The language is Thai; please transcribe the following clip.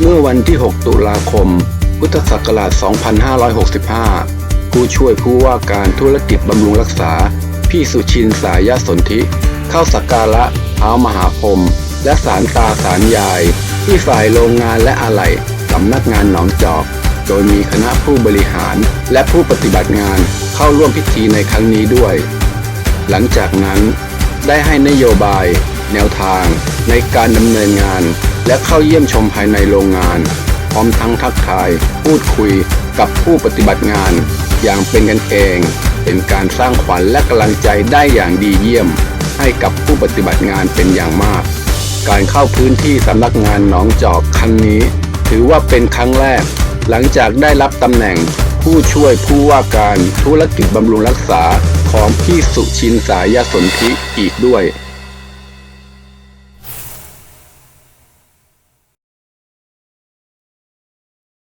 เมื่อวันที่ 6 ตุลาคม พุทธศักราช 2565 ผู้ช่วยผู้ว่าการธุรกิจบำรุงรักษา พี่สุชินสายสนธิ เข้าสักการะเท้ามหาพรหมและสารตาสารยาย ที่ฝ่ายโรงงานและอะไหล่สำนักงานหนองจอก โดยมีคณะผู้บริหารและผู้ปฏิบัติงานเข้าร่วมพิธีในครั้งนี้ด้วย หลังจากนั้นได้ให้นโยบาย แนวทางในการดำเนินงาน และเข้าเยี่ยมชมภายในโรงงาน พร้อมทั้งทักทาย พูดคุยกับผู้ปฏิบัติงาน อย่างเป็นกันเอง เป็นการสร้างขวัญและกำลังใจได้อย่างดีเยี่ยม ให้กับผู้ปฏิบัติงานเป็นอย่างมาก การเข้าพื้นที่สำนักงานหนองจอกครั้งนี้ ถือว่าเป็นครั้งแรก หลังจากได้รับตำแหน่งผู้ช่วยผู้ว่าการธุรกิจบำรุงรักษาของพี่สุชินสายสนธิอีกด้วย